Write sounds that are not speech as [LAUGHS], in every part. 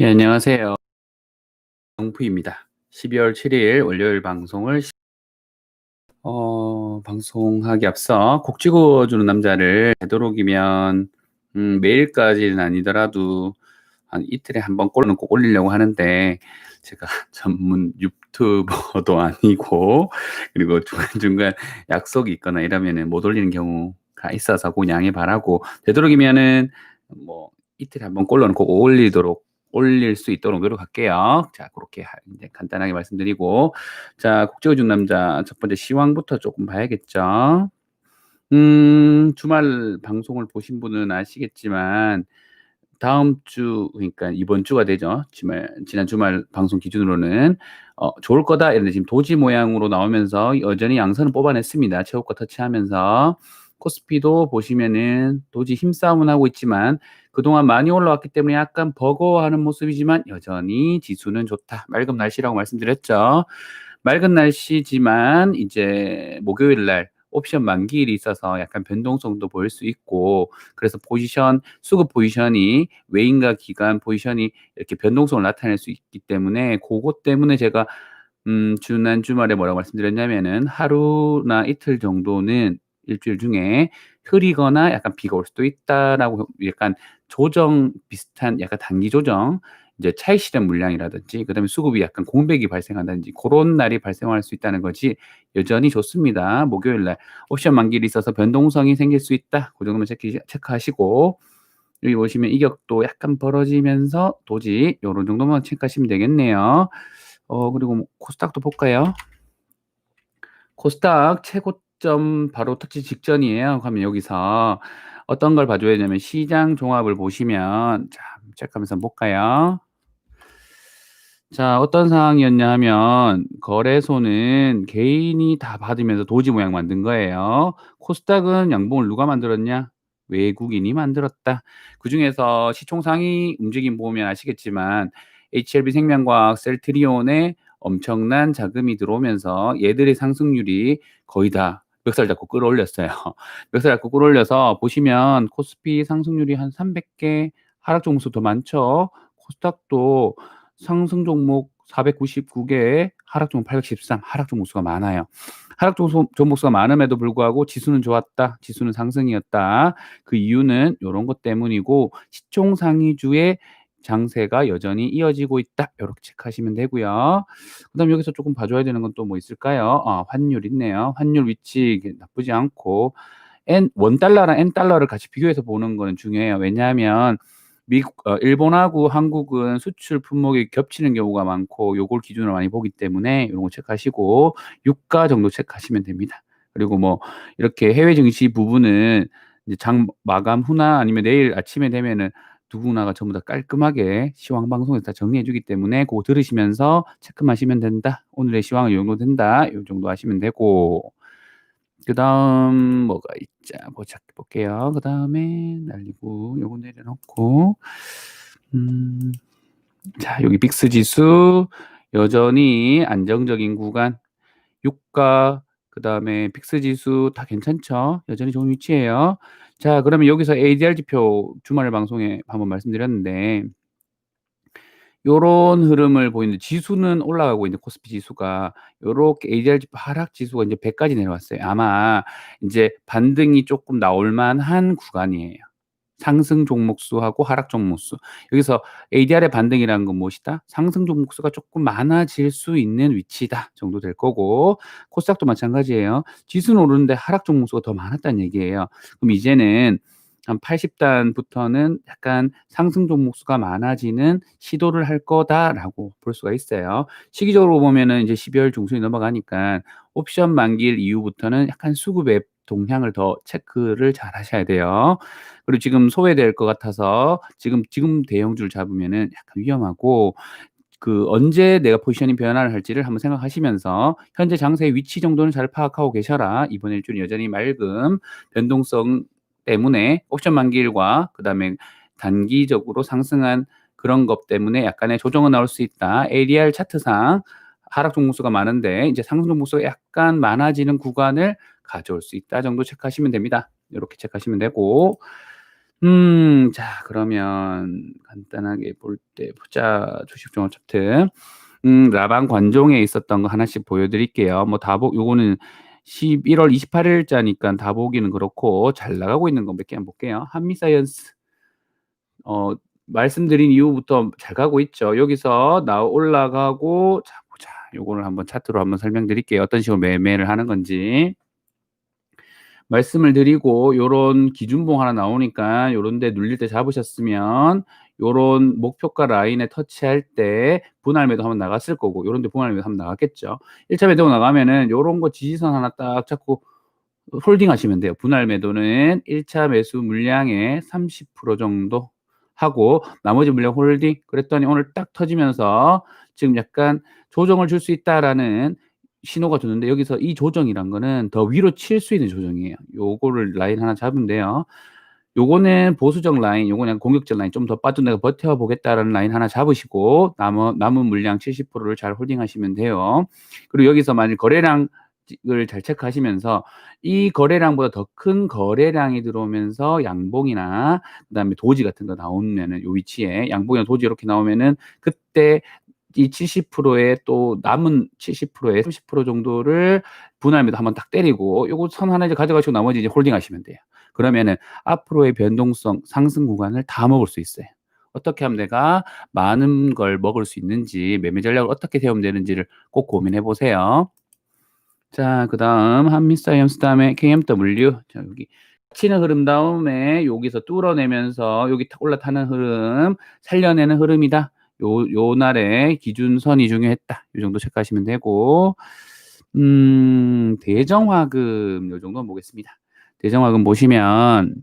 예, 안녕하세요. 영프입니다. 12월 7일 월요일 방송을 시- 어, 방송하기 앞서 곡 찍어주는 남자를 되도록이면 음, 매일까지는 아니더라도 한 이틀에 한 번 꼴은 꼭 올리려고 하는데 제가 [LAUGHS] 전문 유튜버도 아니고 그리고 중간중간 약속이 있거나 이러면은 못 올리는 경우가 있어서 그 양해 바라고 되도록이면은 뭐 이틀에 한 번 꼴로는 꼭 올리도록 올릴 수 있도록 노력할게요. 자, 그렇게 하- 이제 간단하게 말씀드리고 자, 곡 찍어준 남자 첫 번째 시황부터 조금 봐야겠죠. 음, 주말 방송을 보신 분은 아시겠지만 다음 주 그러니까 이번 주가 되죠. 주말 지난 주말 방송 기준으로는 어, 좋을 거다 이런데 지금 도지 모양으로 나오면서 여전히 양선을 뽑아냈습니다. 최고가 터치하면서 코스피도 보시면은 도지 힘싸움은 하고 있지만 그동안 많이 올라왔기 때문에 약간 버거워하는 모습이지만 여전히 지수는 좋다. 맑은 날씨라고 말씀드렸죠. 맑은 날씨지만 이제 목요일 날 옵션 만기일이 있어서 약간 변동성도 보일 수 있고 그래서 포지션 수급 포지션이 외인과 기간 포지션이 이렇게 변동성을 나타낼 수 있기 때문에 그것 때문에 제가 음, 지난 주말에 뭐라고 말씀드렸냐면은 하루나 이틀 정도는 일주일 중에 흐리거나 약간 비가 올 수도 있다라고 약간 조정 비슷한 약간 단기 조정 이제 차익 실현 물량이라든지 그다음에 수급이 약간 공백이 발생한다든지 그런 날이 발생할 수 있다는 거지 여전히 좋습니다. 목요일 날 옵션 만기일이 있어서 변동성이 생길 수 있다. 그 정도만 체크, 체크하시고 여기 보시면 이격도 약간 벌어지면서 도지 요런 정도만 체크하시면 되겠네요. 어 그리고 뭐 코스닥도 볼까요? 코스닥 최고 점 바로 터치 직전이에요. 그러면 여기서 어떤 걸 봐줘야 되냐면 시장 종합을 보시면 자 체크하면서 볼까요? 자, 어떤 상황이었냐 하면 거래소는 개인이 다 받으면서 도지 모양 만든 거예요. 코스닥은 양봉을 누가 만들었냐? 외국인이 만들었다. 그중에서 시총 상위 움직임 보면 아시겠지만 HLB 생명과학 셀트리온에 엄청난 자금이 들어오면서 얘들의 상승률이 거의 다 멱살 잡고 끌어올렸어요. [LAUGHS] 멱살 잡고 끌어올려서 보시면 코스피 상승률이 한 300개, 하락 종수 더 많죠. 코스닥도 상승 종목 499개, 하락 종목 813, 하락 종목수가 많아요. 하락 종목- 종목수가 많음에도 불구하고 지수는 좋았다. 지수는 상승이었다. 그 이유는 이런 것 때문이고 시총 상위주의 장세가 여전히 이어지고 있다. 이렇게 체크하시면 되고요. 그 다음 여기서 조금 봐줘야 되는 건 또 뭐 있을까요? 아, 환율 있네요. 환율 위치 나쁘지 않고 N 원 달러랑 N 달러를 같이 비교해서 보는 거는 중요해요. 왜냐하면 미국, 어, 일본하고 한국은 수출 품목이 겹치는 경우가 많고 요걸 기준으로 많이 보기 때문에 이런 거 체크하시고 유가 정도 체크하시면 됩니다. 그리고 뭐 이렇게 해외 증시 부분은 이제 장 마감 후나 아니면 내일 아침에 되면은 누구나가 전부 다 깔끔하게 시황 방송에서 다 정리해 주기 때문에 그거 들으시면서 체크하시면 된다. 오늘의 시황은 이 정도 된다. 이 정도 하시면 되고 그 다음 뭐가 있자 보자 볼게요. 그 다음에 날리고 요거 내려놓고 음. 자, 여기 빅스 지수 여전히 안정적인 구간 유가 그 다음에 빅스 지수 다 괜찮죠? 여전히 좋은 위치예요. 자, 그러면 여기서 ADR 지표 주말 방송에 한번 말씀드렸는데 요런 흐름을 보이는데 지수는 올라가고 있는데 코스피 지수가 요렇게 ADR 지표 하락 지수가 이제 100 까지 내려왔어요. 아마 인제 반등이 쪼끔 나올 만한 구간이에요. 상승 종목 수하고 하락 종목 수. 여기서 ADR의 반등이라는 건 무엇이다? 상승 종목 수가 쪼끔 많아질 수 있는 위치다 정도 될 거고 코스닥도 마찬가지예요. 지수는 오르는데 하락 종목 수가 더 많았다는 얘기예요. 그럼 이제는 한 80단부터는 약간 상승 종목 수가 많아지는 시도를 할 거다라고 볼 수가 있어요. 시기적으로 보면은 이제 12월 중순이 넘어가니까 옵션 만기일 이후부터는 약간 수급의 동향을 더 체크를 잘 하셔야 돼요. 그리고 지금 소외될 것 같아서 지금 지금 대형주를 잡으면은 약간 위험하고 그 언제 내가 포지셔닝 변화를 할지를 한번 생각하시면서 현재 장세의 위치 정도는 잘 파악하고 계셔라. 이번 일주일은 여전히 맑음, 변동성 때문에 옵션 만기일과 그다음에 단기적으로 상승한 그런 것 때문에 약간의 조정은 나올 수 있다. ADR 차트상 하락 종목수가 많은데 이제 상승 종목수가 약간 많아지는 구간을 가져올 수 있다 정도 체크하시면 됩니다. 이렇게 체크하시면 되고 음. 자 그러면 간단하게 볼 때 보자. 주식 종합 차트. 음 라방 관종에 있었던 거 하나씩 보여 드릴게요. 뭐 다보 요거는 11월 28 일자니깐 다 보기는 그렇고 잘 나가고 있는 거 몇 개만 볼게요. 한미사이언스 어 말씀드린 이후부터 잘 가고 있죠. 여기서 나 올라가고 자. 요거를 한번 차트로 한번 설명드릴게요. 어떤 식으로 매매를 하는 건지. 말씀을 드리고 요런 기준봉 하나 나오니까 요런 데 눌릴 때 잡으셨으면 요런 목표가 라인에 터치할 때 분할 매도 한번 나갔을 거고 요런 데 분할 매도 한번 나갔겠죠. 1차 매도 나가면은 요런 거 지지선 하나 딱 잡고 홀딩 하시면 돼요. 분할 매도는 1차 매수 물량의 30% 정도 하고 나머지 물량 홀딩 그랬더니 오늘 딱 터지면서 지금 약간 조정을 줄 수 있다라는 신호가 주는데 여기서 이 조정이란 거는 더 위로 칠 수 있는 조정이에요. 요거를 라인 하나 돼요. 요거는 보수적 라인, 요거는 공격적 라인 좀 더 빠져 내가 버텨 보겠다라는 라인 하나 잡으시고 남은 남은 물량 70%를 잘 홀딩하시면 돼요. 그리고 여기서 만일 거래량 을 잘 체크하시면서 이 거래량보다 더 큰 거래량이 들어오면서 양봉이나 그다음에 도지 같은 거 나오면은 요 위치에 양봉이나 도지 이렇게 나오면은 그때 이 70%의 또 남은 70%의 30% 정도를 분할 매도 한번 딱 때리고 요거 선 하나 이제 가져가시고 나머지 이제 홀딩 하시면 돼요. 그러면은 앞으로의 변동성 상승 구간을 다 먹을 수 있어요. 어떻게 하면 내가 많은 걸 먹을 수 있는지 매매 전략을 어떻게 세우면 되는지를 꼭 고민해 보세요. 자 그 다음 한미사이언스 다음에 KMW. 자 여기 치는 흐름 다음에 여기서 뚫어내면서 여기 탁 올라타는 흐름, 살려내는 흐름이다. 요, 요 날의 기준선이 중요했다. 요 정도 체크하시면 되고, 음, 대정화금 요 정도 보겠습니다. 대정화금 보시면,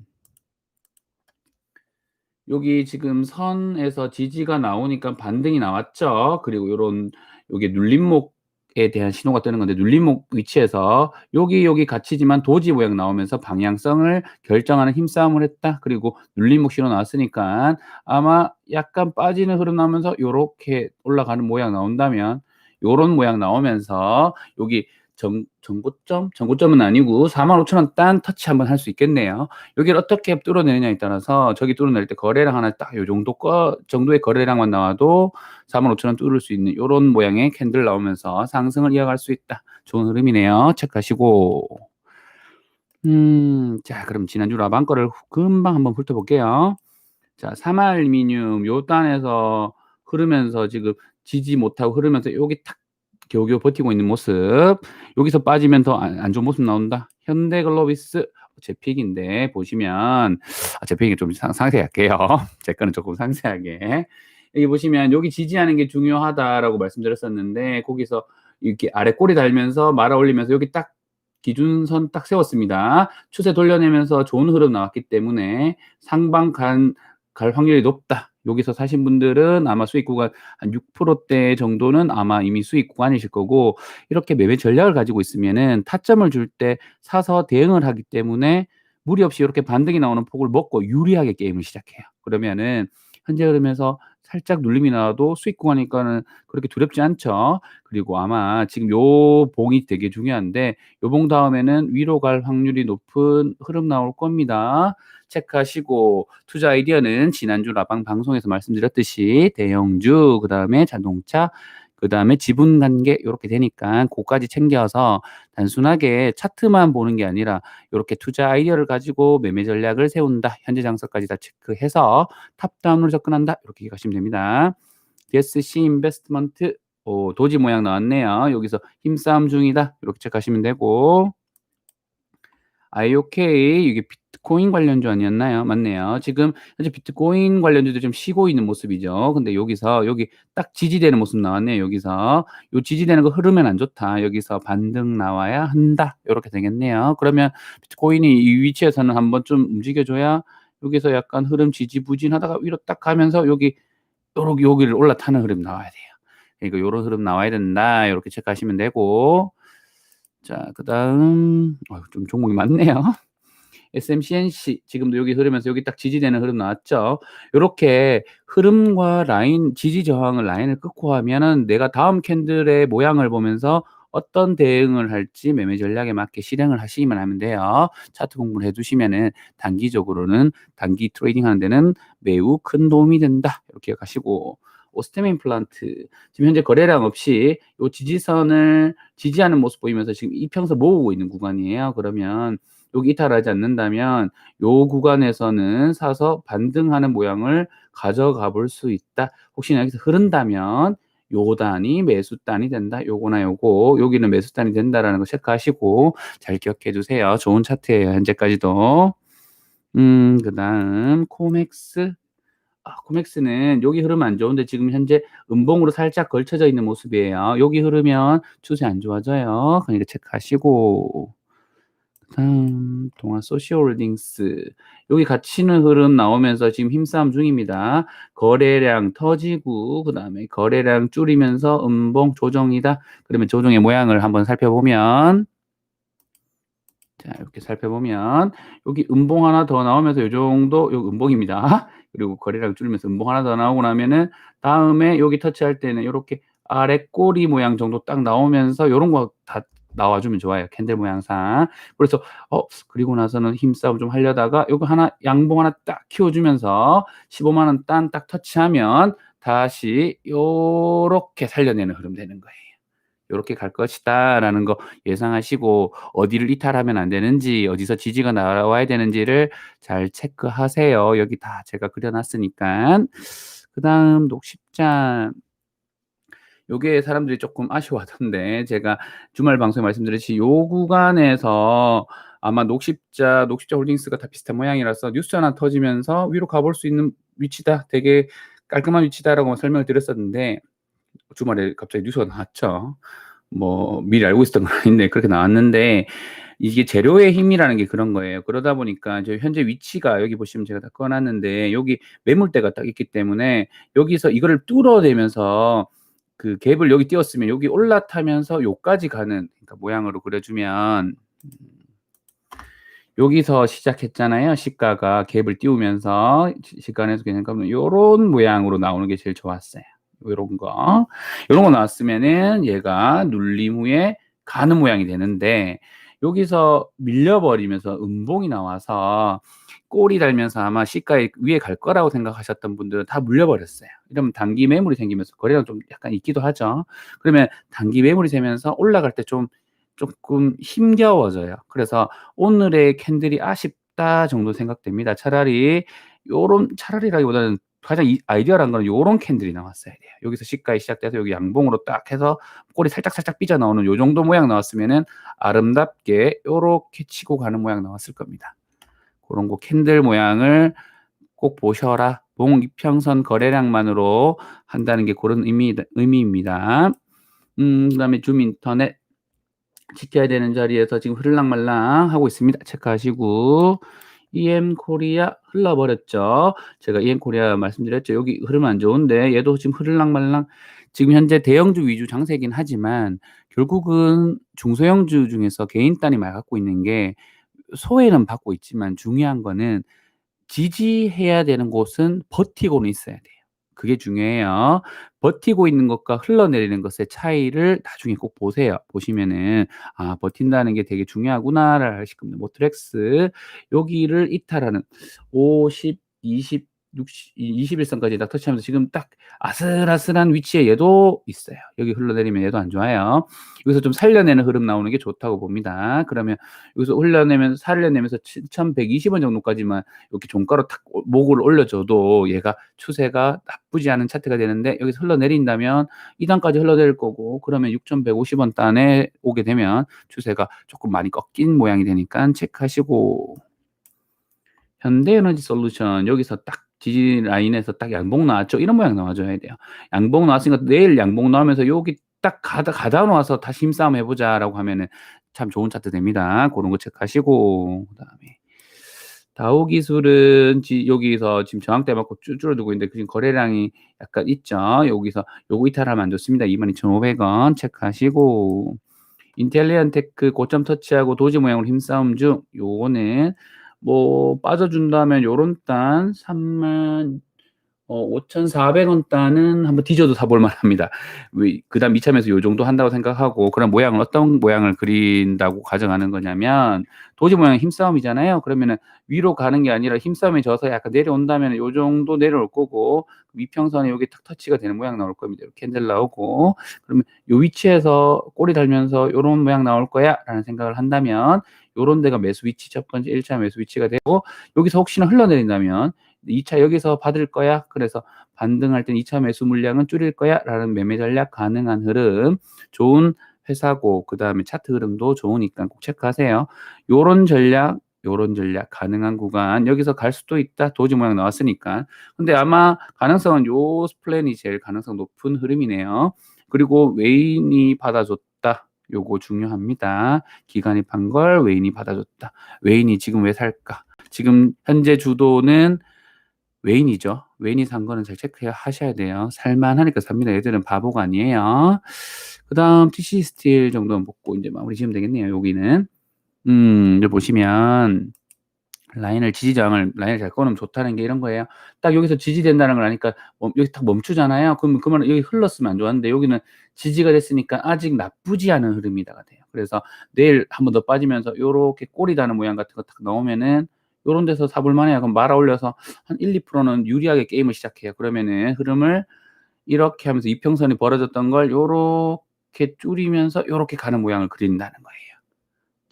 여기 지금 선에서 지지가 나오니까 반등이 나왔죠. 그리고 요런, 요게 눌림목 에 대한 신호가 뜨는 건데 눌림목 위치에서 여기 여기 갇히지만 도지 모양 나오면서 방향성을 결정하는 힘싸움을 했다. 그리고 눌림목 신호 나왔으니까 아마 약간 빠지는 흐름 나오면서 요렇게 올라가는 모양 나온다면 요런 모양 나오면서 여기 정, 정고점? 정고점은 아니고 45,000원 딴 터치 한번 할 수 있겠네요. 여기를 어떻게 뚫어내느냐에 따라서 저기 뚫어낼 때 거래량 하나 딱 요 정도 거, 정도의 거래량만 나와도 45,000원 뚫을 수 있는 요런 모양의 캔들 나오면서 상승을 이어갈 수 있다. 좋은 흐름이네요. 체크하시고. 음, 자, 그럼 지난주 라방 거를 금방 한번 훑어볼게요. 자, 사말미늄 요 단에서 흐르면서 지금 지지 못하고 흐르면서 여기 탁 겨우겨우 버티고 있는 모습. 여기서 빠지면 더 안 좋은 모습 나온다. 현대글로비스 제 픽인데 보시면 아, 제 픽이 좀 상, 상세히 할게요. [LAUGHS] 제 거는 조금 상세하게. 여기 보시면 여기 지지하는 게 중요하다라고 말씀드렸었는데 거기서 이렇게 아래 꼬리 달면서 말아 올리면서 여기 딱 기준선 딱 세웠습니다. 추세 돌려내면서 좋은 흐름 나왔기 때문에 상방 간, 갈 확률이 높다. 여기서 사신 분들은 아마 수익 구간 한 6%대 정도는 아마 이미 수익 구간이실 거고 이렇게 매매 전략을 가지고 있으면은 타점을 줄 때 사서 대응을 하기 때문에 무리 없이 이렇게 반등이 나오는 폭을 먹고 유리하게 게임을 시작해요. 그러면은 현재 흐름에서 살짝 눌림이 나와도 수익 구간이니까는 그렇게 두렵지 않죠. 그리고 아마 지금 요 봉이 되게 중요한데 요 봉 다음에는 위로 갈 확률이 높은 흐름 나올 겁니다. 체크하시고 투자 아이디어는 지난주 라방 방송에서 말씀드렸듯이 대형주 그다음에 자동차 그 다음에 지분 관계 요렇게 되니까 고까지 챙겨서 단순하게 차트만 보는 게 아니라 요렇게 투자 아이디어를 가지고 매매 전략을 세운다. 현재 장소까지 다 체크해서 탑다운으로 접근한다. 이렇게 가시면 됩니다. DSC 인베스트먼트 오, 도지 모양 나왔네요. 여기서 힘싸움 중이다. 이렇게 체크하시면 되고 IOK 이게 비트코인 관련주 아니었나요? 맞네요. 지금 현재 비트코인 관련주도 좀 쉬고 있는 모습이죠. 근데 여기서 여기 딱 지지되는 모습 나왔네요. 여기서 요 지지되는 거 흐르면 안 좋다. 여기서 반등 나와야 한다. 이렇게 되겠네요. 그러면 비트코인이 이 위치에서는 한번 좀 움직여줘야 여기서 약간 흐름 지지부진하다가 위로 딱 가면서 여기 요렇게 여기를 올라타는 흐름 나와야 돼요. 그러니까 요런 흐름 나와야 된다. 이렇게 체크하시면 되고 자, 그다음 어, 좀 종목이 많네요. SMCNC 지금도 여기 흐르면서 여기 딱 지지되는 흐름 나왔죠. 요렇게 흐름과 라인 지지 저항을 라인을 끊고 하면은 내가 다음 캔들의 모양을 보면서 어떤 대응을 할지 매매 전략에 맞게 실행을 하시기만 하면 돼요. 차트 공부를 해두시면은 단기적으로는 단기 트레이딩 하는 데는 매우 큰 도움이 된다. 이렇게 기억하시고 오스템 임플란트 지금 현재 거래량 없이 요 지지선을 지지하는 모습 보이면서 지금 이평선 모으고 있는 구간이에요. 그러면 여기 이탈하지 않는다면 요 구간에서는 사서 반등하는 모양을 가져가 볼 수 있다. 혹시나 여기서 흐른다면 요 단이 매수 단이 된다. 요거나 요거 여기는 매수 단이 된다라는 거 체크하시고 잘 기억해 두세요. 좋은 차트예요. 현재까지도. 음, 그다음 코맥스 아, 코맥스는 여기 흐름 안 좋은데 지금 현재 음봉으로 살짝 걸쳐져 있는 모습이에요. 여기 흐르면 추세 안 좋아져요. 그러니까 체크하시고 다음 동안 소시홀딩스 여기 갇히는 흐름 나오면서 지금 힘싸움 중입니다. 거래량 터지고 그 다음에 거래량 줄이면서 음봉 조정이다. 그러면 조정의 모양을 한번 살펴보면 자 이렇게 살펴보면 여기 음봉 하나 더 나오면서 이 정도 요 음봉입니다. [LAUGHS] 그리고 거래량 줄이면서 음봉 하나 더 나오고 나면은 다음에 여기 터치할 때는 이렇게 아래 꼬리 모양 정도 딱 나오면서 이런 거 다 나와주면 좋아요. 캔들 모양상. 그래서 어 그리고 나서는 힘싸움 좀 하려다가 요거 하나 양봉 하나 딱 키워주면서 15만 원 딴 딱 터치하면 다시 요렇게 살려내는 흐름 되는 거예요. 요렇게 갈 것이다라는 거 예상하시고 어디를 이탈하면 안 되는지 어디서 지지가 나와야 되는지를 잘 체크하세요. 여기 다 제가 그려놨으니까. 그 다음 녹십자 요게 사람들이 조금 아쉬워하던데 제가 주말 방송에 말씀드렸듯이 요 구간에서 아마 녹십자, 녹십자 홀딩스가 다 비슷한 모양이라서 뉴스 하나 터지면서 위로 가볼 수 있는 위치다. 되게 깔끔한 위치다라고 설명을 드렸었는데 주말에 갑자기 뉴스가 나왔죠. 뭐 미리 알고 있었던 건 아닌데 그렇게 나왔는데 이게 재료의 힘이라는 게 그런 거예요. 그러다 보니까 저 현재 위치가 여기 보시면 제가 다 꺼놨는데 여기 매물대가 딱 있기 때문에 여기서 이거를 뚫어내면서 그 갭을 여기 띄웠으면 여기 올라타면서 요까지 가는 그러니까 모양으로 그려주면 음, 여기서 시작했잖아요. 시가가 갭을 띄우면서 시간에서 그냥 그러면 요런 모양으로 나오는 게 제일 좋았어요. 요런 거. 요런 거 나왔으면은 얘가 눌림 후에 가는 모양이 되는데 여기서 밀려버리면서 음봉이 나와서 꼬리 달면서 아마 시가에 위에 갈 거라고 생각하셨던 분들은 다 물려버렸어요. 이러면 단기 매물이 생기면서 거래가 좀 약간 있기도 하죠. 그러면 단기 매물이 되면서 올라갈 때 좀 조금 힘겨워져요. 그래서 오늘의 캔들이 아쉽다 정도 생각됩니다. 차라리 요런 차라리라기보다는 가장 아이디어란 거는 요런 캔들이 나왔어야 돼요. 여기서 시가에 시작돼서 여기 양봉으로 딱 해서 꼬리 살짝 살짝 삐져 나오는 요 정도 모양 나왔으면은 아름답게 요렇게 치고 가는 모양 나왔을 겁니다. 그런 거 캔들 모양을 꼭 보셔라. 봉 이평선 거래량만으로 한다는 게 그런 의미, 의미입니다. 음, 그 다음에 줌 인터넷 지켜야 되는 자리에서 지금 흐를랑말랑 하고 있습니다. 체크하시고 EM 코리아 흘러버렸죠. 제가 EM 코리아 말씀드렸죠. 여기 흐름 안 좋은데 얘도 지금 흐를랑말랑 지금 현재 대형주 위주 장세긴 하지만 결국은 중소형주 중에서 개인 단위 말 갖고 있는 게 소외는 받고 있지만 중요한 거는 지지해야 되는 곳은 버티고는 있어야 돼요. 그게 중요해요. 버티고 있는 것과 흘러내리는 것의 차이를 나중에 꼭 보세요. 보시면은 아 버틴다는 게 되게 중요하구나를 하실 겁니다. 모트렉스 여기를 이탈하는 50, 20 60, 21선까지 딱 터치하면서 지금 딱 아슬아슬한 위치에 얘도 있어요. 여기 흘러내리면 얘도 안 좋아요. 여기서 좀 살려내는 흐름 나오는 게 좋다고 봅니다. 그러면 여기서 흘러내면서 살려내면서 7,120원 정도까지만 이렇게 종가로 탁 목을 올려줘도 얘가 추세가 나쁘지 않은 차트가 되는데 여기서 흘러내린다면 2단까지 흘러내릴 거고 그러면 6,150원 단에 오게 되면 추세가 조금 많이 꺾인 모양이 되니까 체크하시고 현대에너지 솔루션 여기서 딱 지지 라인에서 딱 양봉 나왔죠. 이런 모양 나와줘야 돼요. 양봉 나왔으니까 내일 양봉 나오면서 여기 딱 가다 가다 놓아서 다시 힘싸움 해보자라고 하면은 참 좋은 차트 됩니다. 그런 거 체크하시고 그 다음에 다우 기술은 지, 여기서 지금 저항대 맞고 쭉 줄어들고 있는데 지금 거래량이 약간 있죠. 여기서 요거 이탈하면 안 좋습니다. 22,500원 체크하시고 인텔리언 테크 고점 터치하고 도지 모양으로 힘싸움 중 요거는 뭐 빠져준다면 요런 단 3만 어 5,400원 단은 한번 뒤져도 사볼 만합니다. 왜 그다음 이차 매수 요 정도 한다고 생각하고 그럼 모양은 어떤 모양을 그린다고 가정하는 거냐면 도지 모양은 힘싸움이잖아요. 그러면은 위로 가는 게 아니라 힘싸움에 져서 약간 내려온다면은 요 정도 내려올 거고 위평선에 요게 탁 터치가 되는 모양 나올 겁니다. 이렇게 캔들 나오고 그러면 요 위치에서 꼬리 달면서 요런 모양 나올 거야 라는 생각을 한다면 요런 데가 매수 위치 첫 번째 1차 매수 위치가 되고 여기서 혹시나 흘러내린다면 2차 여기서 받을 거야. 그래서 반등할 땐 2차 매수 물량은 줄일 거야. 라는 매매 전략 가능한 흐름. 좋은 회사고 그다음에 차트 흐름도 좋으니까 꼭 체크하세요. 요런 전략 요런 전략 가능한 구간 여기서 갈 수도 있다. 도지 모양 나왔으니까. 근데 아마 가능성은 요 플랜이 제일 가능성 높은 흐름이네요. 그리고 외인이 받아줬다. 요거 중요합니다. 기관이 판걸 외인이 받아줬다. 외인이 지금 왜 살까? 지금 현재 주도는 외인이죠. 외인이 산 거는 잘 체크하셔야 돼요. 살만하니까 삽니다. 얘들은 바보가 아니에요. 그 다음 TC 스틸 정도는 먹고 이제 마무리 지으면 되겠네요. 여기는 음, 여기 보시면 라인을 지지저항을 라인을 잘 꺼놓으면 좋다는 게 이런 거예요. 딱 여기서 지지된다는 걸 아니까 멈, 여기 딱 멈추잖아요. 그러면 그러면 여기 흘렀으면 안 좋았는데 여기는 지지가 됐으니까 아직 나쁘지 않은 흐름이다가 돼요. 그래서 내일 한 번 더 빠지면서 요렇게 꼬리 다는 모양 같은 거딱 나오면은 요런 데서 사볼 만해요. 그럼 말아 올려서 한 1, 2%는 유리하게 게임을 시작해요. 그러면은 흐름을 이렇게 하면서 이평선이 벌어졌던 걸 요렇게 줄이면서 요렇게 가는 모양을 그린다는 거예요.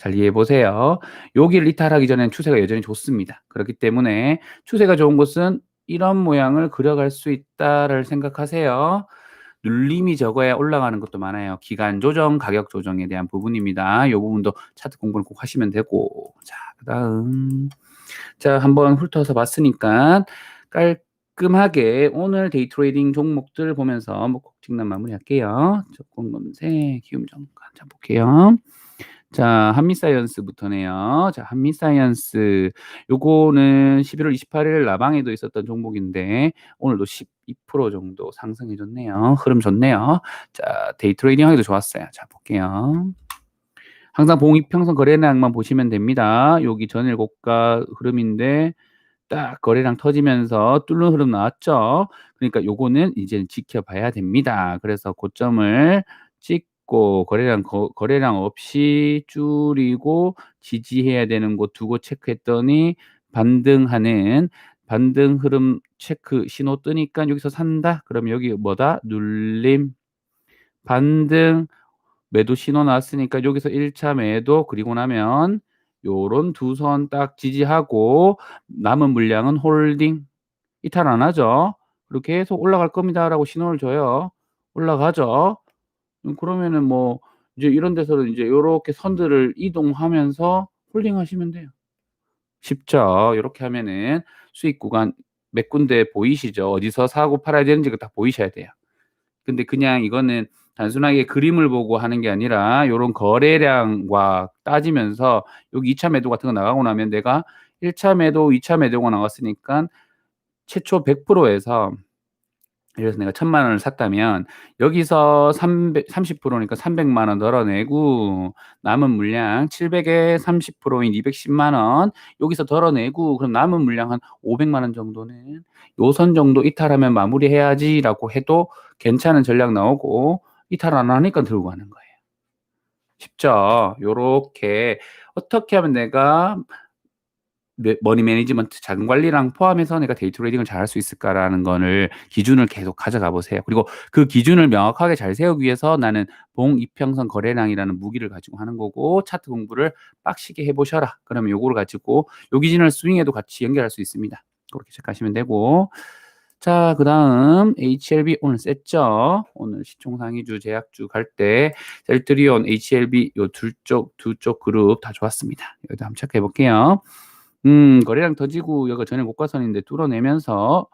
잘 이해해 보세요. 여기를 이탈하기 전에는 추세가 여전히 좋습니다. 그렇기 때문에 추세가 좋은 곳은 이런 모양을 그려갈 수 있다를 생각하세요. 눌림이 적어야 올라가는 것도 많아요. 기간 조정, 가격 조정에 대한 부분입니다. 이 부분도 차트 공부를 꼭 하시면 되고. 자, 그 다음 자, 한번 훑어서 봤으니까 깔끔하게 오늘 데이 트레이딩 종목들 보면서 뭐 꼭 직난 마무리 할게요. 조건 검색, 기움 정관 자 볼게요. 자, 한미사이언스부터네요. 자, 한미사이언스. 요거는 11월 28일 라방에도 있었던 종목인데, 오늘도 12% 정도 상승해 줬네요. 흐름 좋네요. 자, 데이 트레이딩 하기도 좋았어요. 자, 볼게요. 항상 봉이평선 거래량만 보시면 됩니다. 여기 전일 고가 흐름인데, 딱 거래량 터지면서 뚫는 흐름 나왔죠. 그러니까 요거는 이제 지켜봐야 됩니다. 그래서 고점을 찍 고 거래량 거, 거래량 없이 줄이고 지지해야 되는 곳 두고 체크했더니 반등하는 반등 흐름 체크 신호 뜨니까 여기서 산다. 그럼 여기 뭐다? 눌림 반등 매도 신호 나왔으니까 여기서 1차 매도 그리고 나면 요런 두 선 딱 지지하고 남은 물량은 홀딩 이탈 안 하죠. 그렇게 계속 올라갈 겁니다라고 신호를 줘요. 올라가죠. 음 그러면은 뭐 이제 이런 데서는 이제 요렇게 선들을 이동하면서 홀딩 하시면 돼요. 쉽죠. 요렇게 하면은 수익 구간 몇 군데 보이시죠? 어디서 사고 팔아야 되는지가 딱 보이셔야 돼요. 근데 그냥 이거는 단순하게 그림을 보고 하는 게 아니라 요런 거래량과 따지면서 여기 2차 매도 같은 거 나가고 나면 내가 1차 매도, 2차 매도가 나왔으니까 최초 100%에서 예를 들어서 내가 1,000만 원을 샀다면 여기서 300 30%니까 300만 원 덜어내고 남은 물량 700에 30%인 210만 원 여기서 덜어내고 그럼 남은 물량 한 500만 원 정도는 요 선 정도 이탈하면 마무리해야지라고 해도 괜찮은 전략 나오고 이탈 안 하니까 들고 가는 거예요. 쉽죠? 요렇게 어떻게 하면 내가 머니 매니지먼트 자금 관리랑 포함해서 내가 데이 트레이딩을 잘 할 수 있을까라는 거를 기준을 계속 가져가 보세요. 그리고 그 기준을 명확하게 잘 세우기 위해서 나는 봉 이평선 거래량이라는 무기를 가지고 하는 거고 차트 공부를 빡시게 해 보셔라. 그러면 요거를 가지고 요 기준을 스윙에도 같이 연결할 수 있습니다. 그렇게 체크하시면 되고 자, 그 다음 HLB 오늘 셌죠. 오늘 시총 상위주, 제약주 갈 때 셀트리온, HLB 요둘 쪽, 두 쪽 그룹 다 좋았습니다. 여기도 한번 체크해 볼게요. 음, 거래량 터지고 여기가 전에 고가선인데 뚫어내면서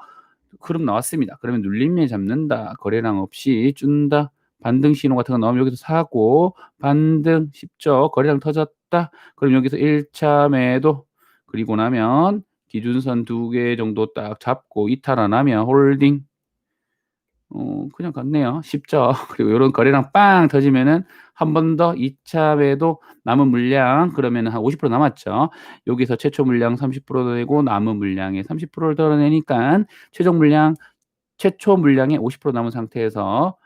흐름 나왔습니다. 그러면 눌림에 잡는다. 거래량 없이 준다. 반등 신호 같은 거 나오면 여기서 사고 반등 쉽죠. 거래량 터졌다. 그럼 여기서 1차 매도 그리고 나면 기준선 두 개 정도 딱 잡고 이탈 안 하면 홀딩 어 그냥 같네요. 쉽죠. [LAUGHS] 그리고 요런 거래량 빵 터지면은 한 번 더 2차 매도 남은 물량 그러면은 한 50% 남았죠. 여기서 최초 물량 30% 내고 남은 물량의 30%를 덜어내니깐 최종 물량 최초 물량의 50% 남은 상태에서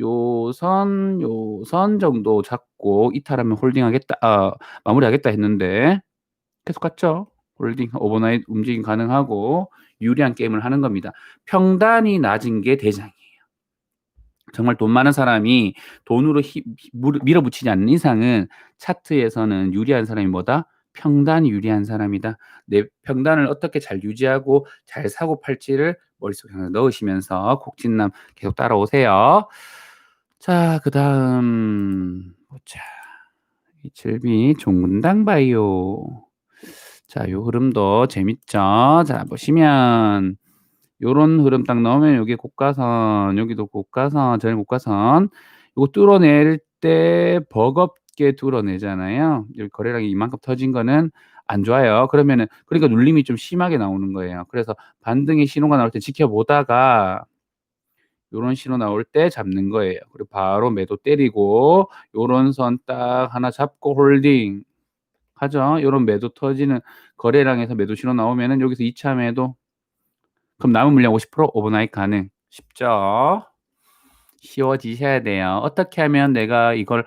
요 선, 요선 정도 잡고 이탈하면 홀딩하겠다 아 마무리하겠다 했는데 계속 갔죠. 홀딩 오버나잇 움직임 가능하고 유리한 게임을 하는 겁니다. 평단이 낮은 게 대장이에요. 정말 돈 많은 사람이 돈으로 히, 밀어붙이지 않는 이상은 차트에서는 유리한 사람이 뭐다? 평단이 유리한 사람이다. 내 평단을 어떻게 잘 유지하고 잘 사고 팔지를 머릿속에 넣으시면서 곡진남 계속 따라오세요. 자, 그 다음 보자. 이칠비 종군당 바이오. 자, 요 흐름도 재밌죠? 자, 보시면 요런 흐름 딱 나오면 여기 고가선, 여기도 고가선, 전 고가선. 요거 뚫어낼 때 버겁게 뚫어내잖아요. 여기 거래량이 이만큼 터진 거는 안 좋아요. 그러면은 그러니까 눌림이 좀 심하게 나오는 거예요. 그래서 반등의 신호가 나올 때 지켜보다가 요런 신호 나올 때 잡는 거예요. 그리고 바로 매도 때리고 요런 선 딱 하나 잡고 홀딩 하죠. 요런 매도 터지는 거래량에서 매도 신호 나오면은 여기서 2차 매도 그럼 남은 물량 50% 오버나잇 가능. 쉽죠? 쉬워지셔야 돼요. 어떻게 하면 내가 이걸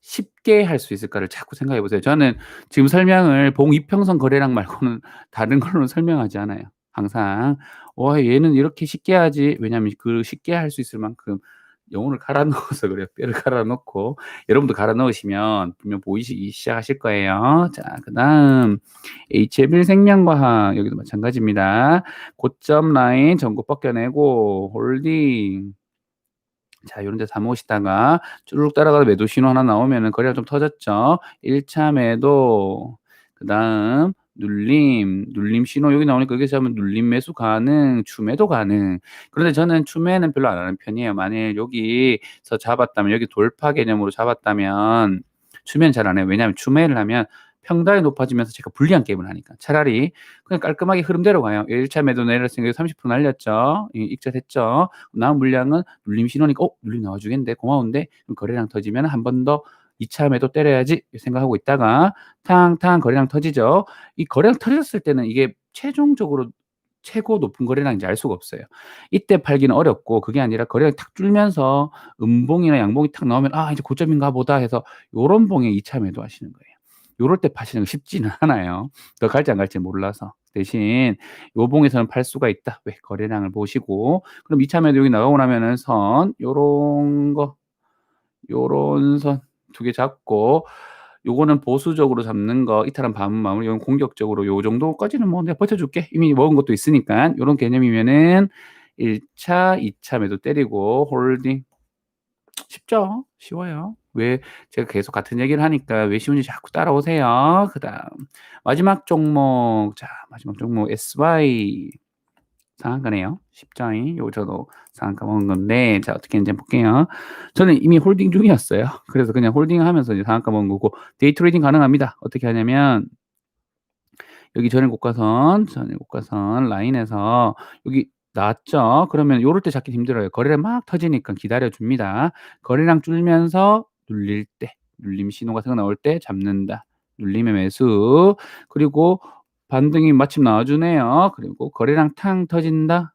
쉽게 할 수 있을까를 자꾸 생각해 보세요. 저는 지금 설명을 봉 이평선 거래량 말고는 [LAUGHS] 다른 걸로는 설명하지 않아요. 항상 와 얘는 이렇게 쉽게 하지. 왜냐하면 그 쉽게 할 수 있을 만큼 영혼을 갈아 넣어서 그래요. 뼈를 갈아 넣고 여러분도 갈아 넣으시면 분명 보이시기 시작하실 거예요. 자, 그다음 HM일 생명과학 여기도 마찬가지입니다. 고점 라인 전고 벗겨내고 홀딩 자, 요런 데 사모시다가 쭈르륵 따라가서 매도 신호 하나 나오면은 거래가 좀 터졌죠. 1차 매도 그다음 눌림, 눌림 신호 여기 나오니까 여기서 하면 눌림 매수 가능, 추매도 가능. 그런데 저는 추매는 별로 안 하는 편이에요. 만일 여기서 잡았다면 여기 돌파 개념으로 잡았다면 추매는 잘 안 해요. 왜냐하면 추매를 하면 평단이 높아지면서 제가 불리한 게임을 하니까 차라리 그냥 깔끔하게 흐름대로 가요. 1차 매도 내렸으니까 30% 날렸죠. 익절했죠. 남은 물량은 눌림 신호니까 어 눌림 나와주겠는데 고마운데 거래량 터지면 한 번 더 2차 매도 때려야지 생각하고 있다가 탕탕 거래량 터지죠. 이 거래량 터졌을 때는 이게 최종적으로 최고 높은 거래량인지 알 수가 없어요. 이때 팔기는 어렵고 그게 아니라 거래량이 탁 줄면서 음봉이나 양봉이 탁 나오면 아 이제 고점인가 보다 해서 요런 봉에 2차 매도 하시는 거예요. 요럴 때 파시는 거 쉽지는 않아요. 더 갈지 안 갈지 몰라서. 대신 요 봉에서는 팔 수가 있다. 왜? 거래량을 보시고 그럼 2차 매도 여기 나가고 나면은 선 요런 거 요런 선 두 개 잡고 요거는 보수적으로 잡는 거 이탈한 반응 마무리 이건 공격적으로 요 정도까지는 뭐 내가 버텨줄게 이미 먹은 것도 있으니까 요런 개념이면은 1차, 2차 매도 때리고 홀딩 쉽죠? 쉬워요. 왜 제가 계속 같은 얘기를 하니까 왜 쉬운지 자꾸 따라오세요. 그다음 마지막 종목 자 마지막 종목 SY 상한가네요. 십자인 요 저도 상한가 먹은 건데 자 어떻게 했는지 볼게요. 저는 이미 홀딩 중이었어요. [LAUGHS] 그래서 그냥 홀딩하면서 이제 상한가 먹은 거고 데이 트레이딩 가능합니다. 어떻게 하냐면 여기 전일 고가선, 전일 고가선 라인에서 여기 나왔죠. 그러면 요럴 때 잡기 힘들어요. 거래량 막 터지니까 기다려 줍니다. 거래량 줄면서 눌릴 때, 눌림 신호 같은 거 나올 때 잡는다. 눌림의 매수. 그리고 반등이 마침 나와주네요. 그리고 거래량 탕 터진다.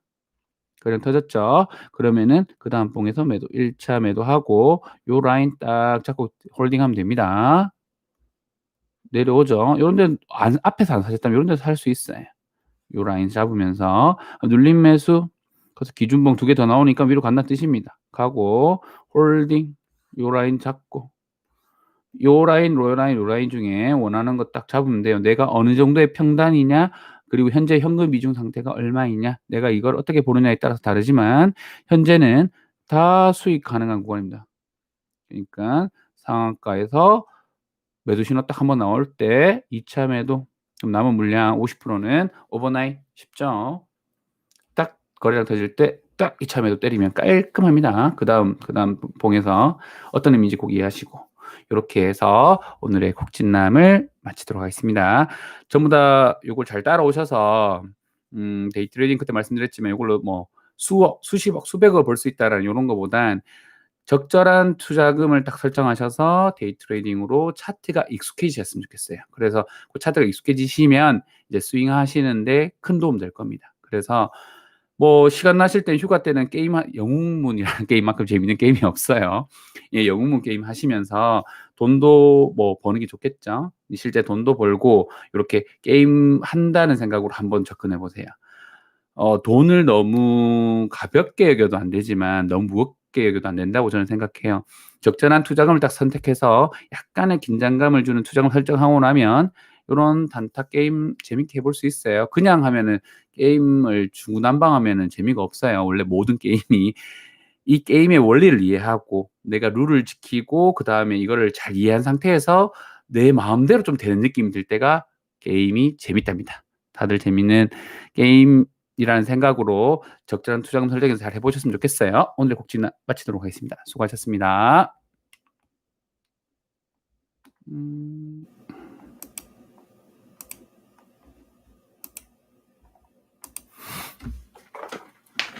거래량 터졌죠. 그러면은 그 다음 봉에서 매도 1차 매도하고 요 라인 딱 잡고 홀딩하면 됩니다. 내려오죠. 이런 데 안, 앞에서 안 사셨다면 이런 데서 살 수 있어요. 요 라인 잡으면서 눌림 매수 그래서 기준봉 두 개 더 나오니까 위로 간다 뜻입니다. 가고 홀딩 요 라인 잡고 요 라인, 로 라인, 요 라인 중에 원하는 거딱 잡으면 돼요. 내가 어느 정도의 평단이냐, 그리고 현재 현금 비중 상태가 얼마이냐, 내가 이걸 어떻게 보느냐에 따라서 다르지만 현재는 다 수익 가능한 구간입니다. 그러니까 상한가에서 매도 신호 딱 한번 나올 때 2차 매도 그럼 남은 물량 50%는 오버나잇 쉽죠. 딱 거래량 터질 때 딱 2차 매도 때리면 깔끔합니다. 그 다음, 그 다음 봉에서 어떤 의미인지 꼭 이해하시고. 이렇게 해서 오늘의 국진남을 마치도록 하겠습니다. 전부 다 이걸 잘 따라오셔서 음, 데이 트레이딩 그때 말씀드렸지만 이걸로 뭐 수억, 수십억, 수백억을 벌수 있다라는 요런 거보단 적절한 투자금을 딱 설정하셔서 데이 트레이딩으로 차트가 익숙해지셨으면 좋겠어요. 그래서 그 차트가 익숙해지시면 이제 스윙 하시는데 큰 도움 될 겁니다. 그래서 뭐 시간 나실 땐 휴가 때는 게임 하 영웅문이라는 [LAUGHS] 게임만큼 재밌는 게임이 없어요. 예 영웅문 게임 하시면서 돈도 뭐 버는 게 좋겠죠. 실제 돈도 벌고 요렇게 게임 한다는 생각으로 한번 접근해 보세요. 어 돈을 너무 가볍게 여겨도 안 되지만 너무 무겁게 여겨도 안 된다고 저는 생각해요. 적절한 투자금을 딱 선택해서 약간의 긴장감을 주는 투자금을 설정하고 나면 요런 단타 게임 재밌게 해볼 수 있어요. 그냥 하면은 게임을 중구난방하면은 재미가 없어요. 원래 모든 게임이 이 게임의 원리를 이해하고 내가 룰을 지키고 그 다음에 이거를 잘 이해한 상태에서 내 마음대로 좀 되는 느낌이 들 때가 게임이 재밌답니다. 다들 재밌는 게임이라는 생각으로 적절한 투자금 설정해서 잘 해보셨으면 좋겠어요. 오늘 곡지 마치도록 하겠습니다. 수고하셨습니다. 음.